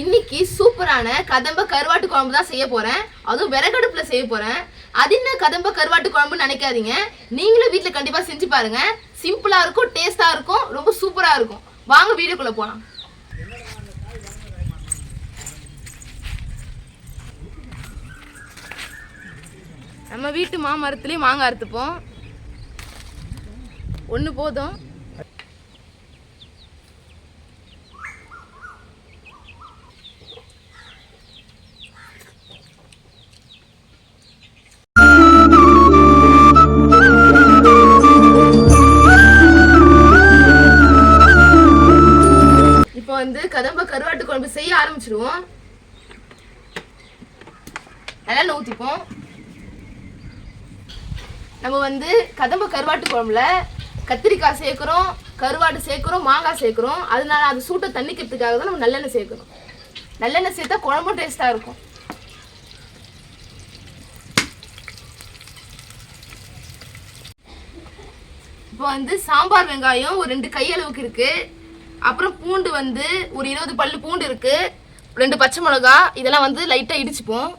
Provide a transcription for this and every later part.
இன்னைக்கு சூப்பரான கதம்ப கருவாட்டு குழம்பு தான் செய்ய போறேன். அதுவும் விறகடுப்புல செய்ய போறேன். அது என்ன கதம்ப கருவாட்டு குழம்புன்னு நினைக்காதீங்க. நீங்களும் வீட்டில் கண்டிப்பா செஞ்சு பாருங்க. சிம்பிளா இருக்கும் டேஸ்டா இருக்கும் ரொம்ப சூப்பரா இருக்கும். வாங்க வீடியோக்குள்ள போலாம். நம்ம வீட்டு மாமரத்துலேயும் மாங்காய் அறுத்துப்போம். ஒன்று போதும். ஆரம்பிச்சிடுவோம் ஆரம்பிச்சிருவோம். நல்லெண்ணெய் ஊற்றிப்போம் நம்ம வந்து கதம்ப கருவாட்டு குழம்புல கத்திரிக்காய் சேர்க்குறோம் கருவாடு சேர்க்குறோம் மாங்காய் சேர்க்குறோம். அதனால அது சூட்டை தண்ணிக்கிறதுக்காக தான் நம்ம நல்லெண்ணெய் சேர்க்கணும் நல்லெண்ணெய் சேர்த்தா குழம்பும் டேஸ்ட்டாக இருக்கும். இப்போ வந்து சாம்பார் வெங்காயம் ஒரு ரெண்டு கையளவுக்கு இருக்கு. அப்புறம் பூண்டு வந்து ஒரு இருபது பல்லு பூண்டு இருக்கு. ரெண்டு பச்சை மிளகா இதெல்லாம் வந்து லைட்டாக இடிச்சுப்போம்.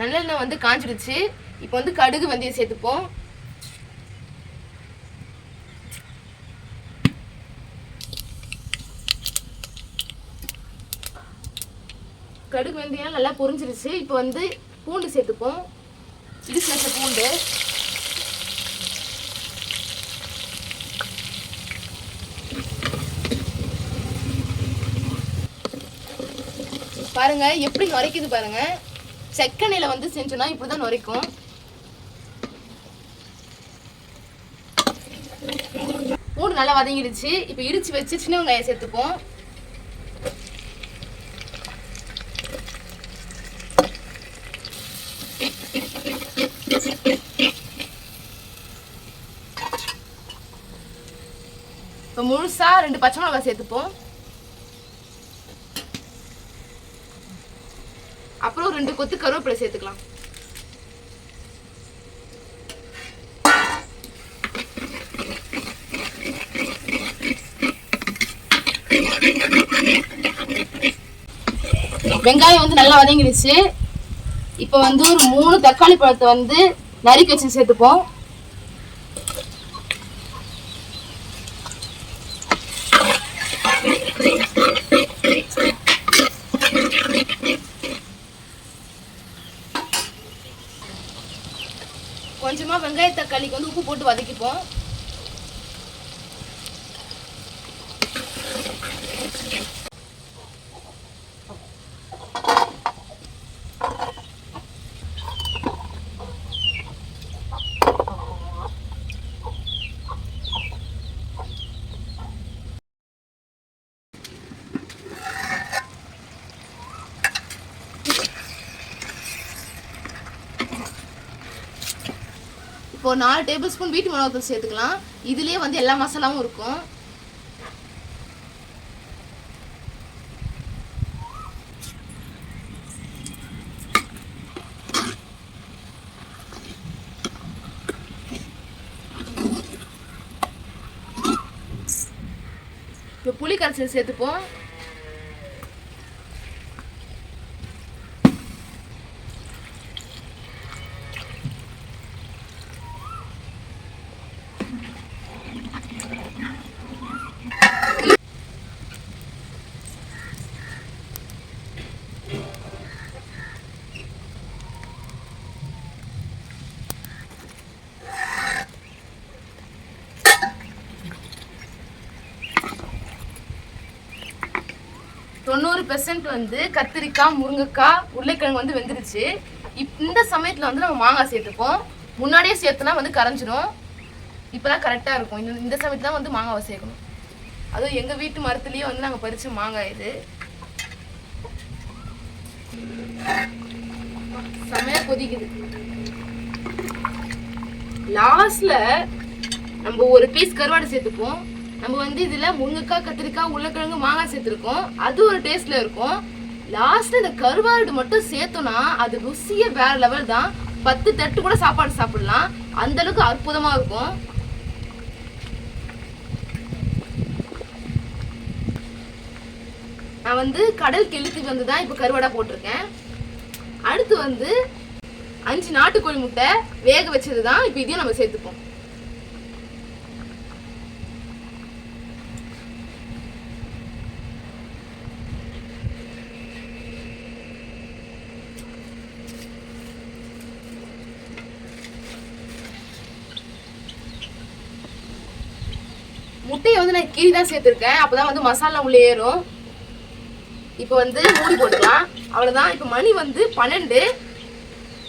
நல்லெண்ணெய் வந்து காஞ்சிடுச்சு இப்போ வந்து கடுகு வெந்தயம் சேர்த்துப்போம். கடுகு வெந்தயம் நல்லா பொரிஞ்சிருச்சு. இப்போ வந்து பூண்டு சேர்த்துப்போம். இது சேர்த்த பூண்டு. பாருங்க எப்படி நுரைக்குது பாருங்க. செக்கெண்ணெயில வந்து செஞ்சோம்னா இப்படிதான் நுரைக்கும் பூண்டு நல்லா வதங்கிடுச்சு. இப்போ இடிச்சு வச்சு சின்ன வெங்காயம் சேர்த்துப்போம். இப்போ முழுசாக ரெண்டு பச்சை மிளகாய் சேர்த்துப்போம். அப்புறம் ரெண்டு கொத்து கருவேப்பிலை சேர்த்துக்கலாம். வெங்காயம் வந்து நல்லா வதங்கிடுச்சு. இப்போ வந்து ஒரு மூணு தக்காளி பழத்தை வந்து நறுக்கி வச்சு சேர்த்துப்போம் கொஞ்சமா வெங்காய தக்காளிக்கு வந்து உப்பு போட்டு வதக்கிப்போம் இப்போ நாலு டேபிள் ஸ்பூன் வீட்டு மிளகாத்தூள் சேர்த்துக்கலாம். இதுலயே வந்து எல்லா மசாலாவும் இருக்கும். இப்போ புளி கரைசல் சேர்த்துப்போம். தொண்ணூறு பெர்சன்ட் வந்து கத்திரிக்காய் முருங்கைக்காய் உருளைக்கிழங்கு வந்து வெந்துருச்சு. இப் இந்த சமயத்தில் வந்து நம்ம மாங்காய் சேர்த்துப்போம். முன்னாடியே சேர்த்துனா வந்து கரைஞ்சிரும். இப்போ தான் கரெக்டாக இருக்கும். இந்த இந்த சமயத்தில் தான் வந்து மாங்காவை சேர்க்கணும். அதுவும் எங்கள் வீட்டு மரத்துலேயே வந்து நாங்கள் பறித்த மாங்காய் இது. செமையாக கொதிக்குது. லாஸ்ட்ல நம்ம ஒரு பீஸ் கருவாடு சேர்த்துப்போம். நம்ம வந்து இதுல முருங்கைக்காய் கத்திரிக்காய் உருளைக்கிழங்கு மாங்காய் சேர்த்துருக்கோம். அது ஒரு டேஸ்ட்ல இருக்கும். லாஸ்ட் இந்த கருவாடு மட்டும் சேர்த்தோம்னா அது ருசியே வேற லெவல் தான். பத்து தட்டு கூட சாப்பாடு சாப்பிடலாம். அந்த அளவுக்கு அற்புதமா இருக்கும். நான் வந்து கடல் கெளுத்துக்கு வந்து தான் இப்போ கருவாடா போட்டிருக்கேன். அடுத்து வந்து அஞ்சு நாட்டுக்கோழி முட்டை வேக வச்சது தான். இப்போ இதையும் நம்ம சேர்த்துப்போம். முட்டையை வந்து நான் கீரி தான் சேர்த்துருக்கேன். அப்பதான் வந்து மசாலா உள்ளே ஏறும். இப்போ வந்து மூடி போட்டுக்கலாம். அவ்வளோதான் இப்போ மணி வந்து பன்னெண்டு.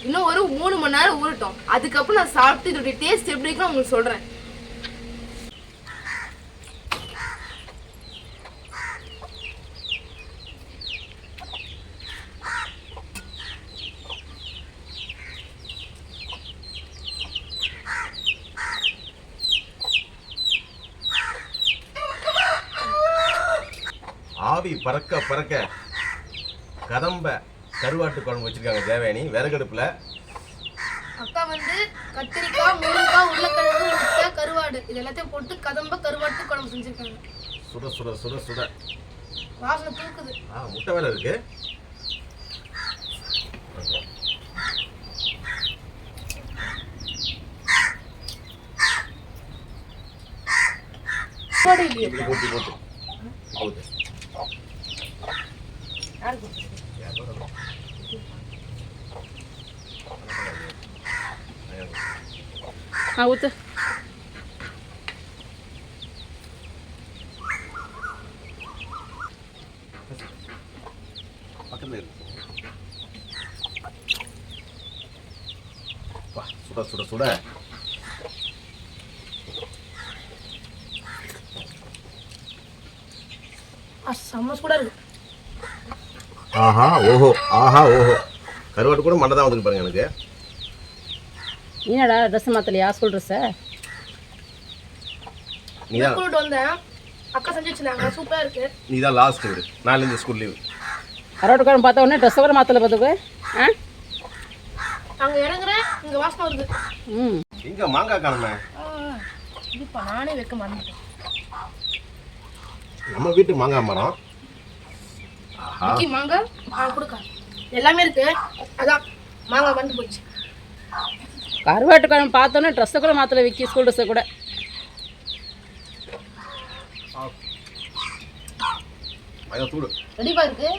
இன்னும் ஒரு மூணு மணி நேரம் ஊறட்டும். அதுக்கப்புறம் நான் சாப்பிட்டு இதோடைய டேஸ்ட் எப்படி இருக்குன்னு உங்களுக்கு சொல்கிறேன் ஆவி பறக்க பறக்க கதம்ப கருவாட்டு குழம்பு வச்சிருக்காங்க தேவயானி. விறகடுப்புல. அக்கா வந்து கத்திரிக்காய் முருங்கைக்காய் உருளைக்கிழங்கு முட்டை கருவாடு இது எல்லாத்தையும் போட்டு கதம்ப கருவாட்டு குழம்பு செஞ்சிருக்காங்க. சுட சுட சுட சுட. வாசனை தூக்குது. ஆ முட்டை வேலை இருக்கு. போட்டு போட்டு. போட்டு ஊத்து சுட சுட சுட செம்ம சூடா இருக்கு ஆஹா ஓஹோ ஆஹா ஓஹோ. கருவாட்டு கூட மண்டை தான் வந்துருக்கு பாருங்க எனக்கு. என்னடா ட்ரெஸ் மாத்தலையா? ஸ்கூல் ட்ரெஸ்ஸை நீ தான் வந்தேன். அக்கா செஞ்சு வச்சிருந்தாங்க. சூப்பரா இருக்கு. நீ தான் லாஸ்ட் வீடு நாலுலேருந்து ஸ்கூல் லீவு கரோட்டு குழம்பு பார்த்த உடனே ட்ரெஸ்ஸை கூட மாத்தலை பார்த்துக்கு. ஆ? அங்க இறங்குறேன். இங்க வாசனை வருது. ம். எங்க மாங்காய் காணுமே. இதுப்பா நானே வைக்க மறந்துட்டேன் நம்ம வீட்டு மாங்காய் மரம். மாங்காய் கொடுக்க. எல்லாமே இருக்கு. அதான் மாங்காய் வந்து போச்சு. கருவாட்டு குழம்பு பார்த்தோன்னே ட்ரெஸ்ஸை கூட மாத்தலை விக்கி ஸ்கூல் ட்ரெஸ்ஸை கூட. மாங்காய் தூடு. ரெடிப்பா இருக்கு.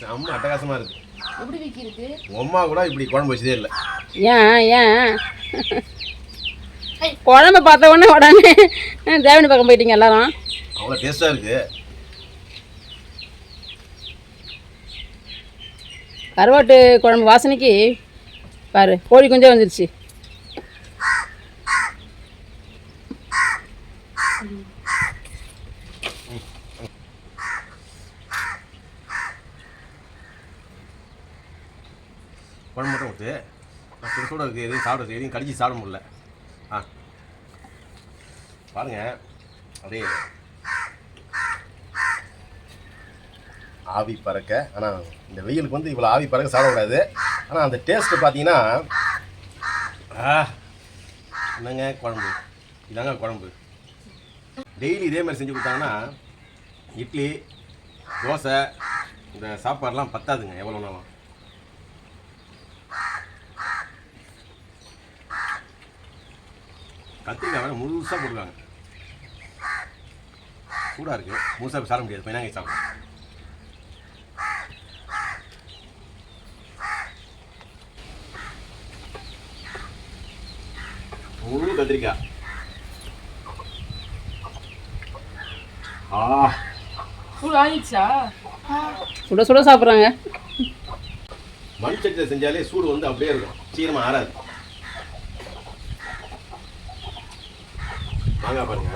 செம்ம அட்டகாசமா இருக்கு. எப்படி விக்கி இருக்கு? உங்க அம்மா கூட இப்படி குழம்பு வச்சதே இல்லை. ஏன் ஏன்? குழம்பு பார்த்த உடனே உடனே தேவனி பக்கம் போயிட்டீங்க எல்லாரும். அவ்வளோ டேஸ்டா இருக்கு. கருவாட்டு குழம்பு வாசனைக்கு பாரு கோழி குஞ்சே வந்துருச்சு. குழம்பு மட்டும் ஊற்று சுட இருக்குது எதையும் சாப்பிட்றது எதையும் கடிச்சு சாப்பிட முடியல. ஆ. பாருங்க அப்படியே ஆவி பறக்க. ஆனால் இந்த வெயிலுக்கு வந்து இவ்வளோ ஆவி பறக்க சாப்பிடக்கூடாது. ஆனால் அந்த டேஸ்ட்டு பார்த்தீங்கன்னா ஆ என்னங்க குழம்பு? இதாங்க குழம்பு. டெய்லி இதே மாதிரி செஞ்சு கொடுத்தாங்கன்னா இட்லி தோசை இந்த சாப்பாடெலாம் பத்தாதுங்க எவ்வளோ நாளும் கத்திரிக்காய் வேறு முழுசாக போடுவாங்க சூடாக இருக்குது முழுசாக சாப்பிட முடியாது. பையனாங்க சாப்பிடுவோம். முழு கத்திரிக்காய் ஆ சூடு ஆயிடுச்சா சுட சுட சாப்பிட்றாங்க மண் சட்டியில் செஞ்சாலே சூடு வந்து அப்படியே இருக்கும் சீக்கிரமாக ஆறாது மாங்காய் பாருங்க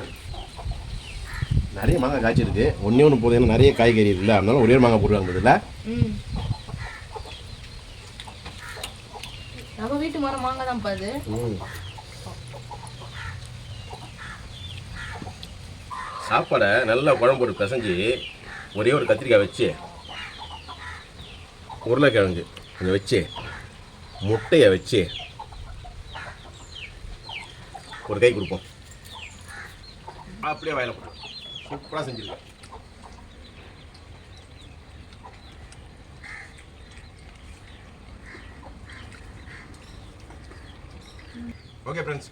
நிறைய மாங்காய் காய்ச்சிருக்கு ஒன்றே ஒன்று போதும் நிறைய காய்கறி இருக்குல்ல அதனால ஒரே ஒரு மாங்காய் போடுவாங்க இதில் ம் நம்ம வீட்டு மரம் மாங்காய் தான்ப்பா அது சாப்பாடை நல்லா குழம்பு போட்டு பிசைஞ்சு ஒரே ஒரு கத்திரிக்காய் வச்சு உருளைக்கிழங்கு கொஞ்சம் வச்சு முட்டையை வச்சு ஒரு கை கொடுப்போம். அப்படியே வயலை போட்டோம் சூப்பராக செஞ்சுருக்கேன். ஓகே ஃப்ரெண்ட்ஸ்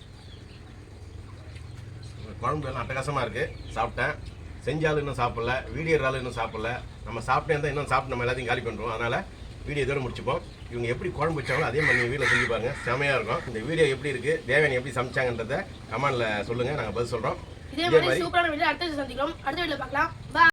குழம்பு எல்லாம் அட்டகாசமாக இருக்குது சாப்பிட்டேன். செஞ்சாலும் இன்னும் சாப்பிடல. வீடியோ எடுத்தாலும் இன்னும் சாப்பிடல. நம்ம சாப்பிட்டே இருந்தால் இன்னும் சாப்பிட்டு நம்ம எல்லாத்தையும் காலி பண்ணுறோம் அதனால் வீடியோ இதோட முடிச்சுப்போம். இவங்க எப்படி குழம்பு வச்சாங்களோ அதே மாதிரி நீங்கள் வீட்டில் செஞ்சு பாருங்க செமையாக இருக்கும். இந்த வீடியோ எப்படி இருக்குது தேவயானி எப்படி சமைச்சாங்கன்றதை கமெண்டில் சொல்லுங்கள் நாங்கள் பதில் சொல்கிறோம் இதே மாதிரி சூப்பரான வீடியோ அடுத்த சந்திக்கிறோம். அடுத்த வீடியோ பார்க்கலாம்.